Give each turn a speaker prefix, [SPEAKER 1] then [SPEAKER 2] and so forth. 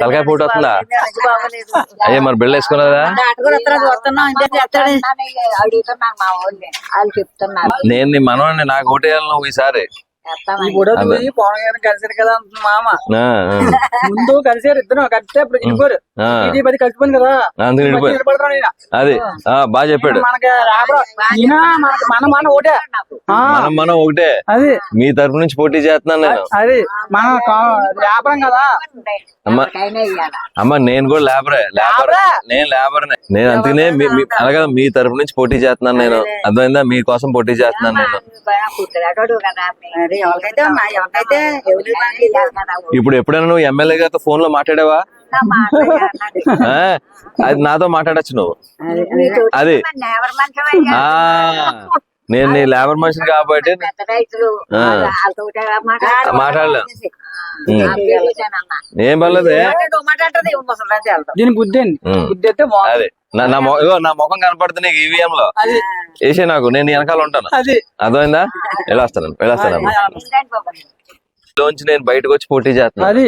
[SPEAKER 1] తలకాయ పూట వస్తుందా? అయ్యే మరి బిళ్ళ వేసుకున్నదా? నేను మనవాడిని నాకు ఓటేయాలి నువ్వు ఈసారి.
[SPEAKER 2] ఈ బుడో
[SPEAKER 1] అదే.
[SPEAKER 2] చూసి పవన్ గారిని కలిసారు కదా అంటున్న మామ.
[SPEAKER 1] ఆ,
[SPEAKER 2] ముందు కలిసారు ఇద్దరు కలిస్తే ఇప్పుడు. ఇది పది కలిసిపోయింది కదా.
[SPEAKER 1] అది. ఆ, బాగా చెప్పాడు.
[SPEAKER 2] మనకి రాబడ మన మన ఆ,
[SPEAKER 1] మనం మనం ఒకటే.
[SPEAKER 2] అది.
[SPEAKER 1] మీ తరపు నుంచి పోటీ చేస్తున్నాను నేను.
[SPEAKER 2] అది. మన వ్యాపారం కదా.
[SPEAKER 1] అమ్మ. నేను కూడా లేబరే లేబర్
[SPEAKER 2] లేబరా?
[SPEAKER 1] నేను లేబర్ నేను అందుకనే అలాగే మీ తరపు నుంచి పోటీ చేస్తున్నాను నేను. అర్థమైందా? మీకోసం పోటీ చేస్తున్నాను నేను.
[SPEAKER 2] అది ఎవరికైతే మా ఎవరికైతే ఎవరి పని
[SPEAKER 3] కదా
[SPEAKER 1] ఇప్పుడు ఎప్పుడైనా నువ్వు ఎమ్మెల్యే గారితో ఫోన్లో మాట్లాడావా ఆ, అది నాతో మాట్లాడచ్చు నువ్వు. అది ఆ నేను నీ లేబర్ మనిషిని కాబట్టి
[SPEAKER 3] పెద్ద రైతులు
[SPEAKER 1] ఆ.
[SPEAKER 3] వాళ్ళతో
[SPEAKER 1] మాట్లాడలేం. ఉం.
[SPEAKER 3] మాట్లాడాలన్నా
[SPEAKER 1] ఏం పర్లేదే?
[SPEAKER 2] దీని బుద్ధి. బుద్ధి అయితే బాగుంది.
[SPEAKER 1] అదే. నా నా మొ- ఇగో నా ముఖం కనపడుతుంది నీకు ఈవీఎం లో.
[SPEAKER 2] అది.
[SPEAKER 1] వేసే నాకు నేను వెనకాల ఉంటాను.
[SPEAKER 2] అది.
[SPEAKER 1] అర్థమైందా? వెళ్ళొస్తాను వెళ్ళొస్తాను. లోంచి నేను బయటకు వచ్చి పోటీ చేస్తున్నాను.
[SPEAKER 2] అది.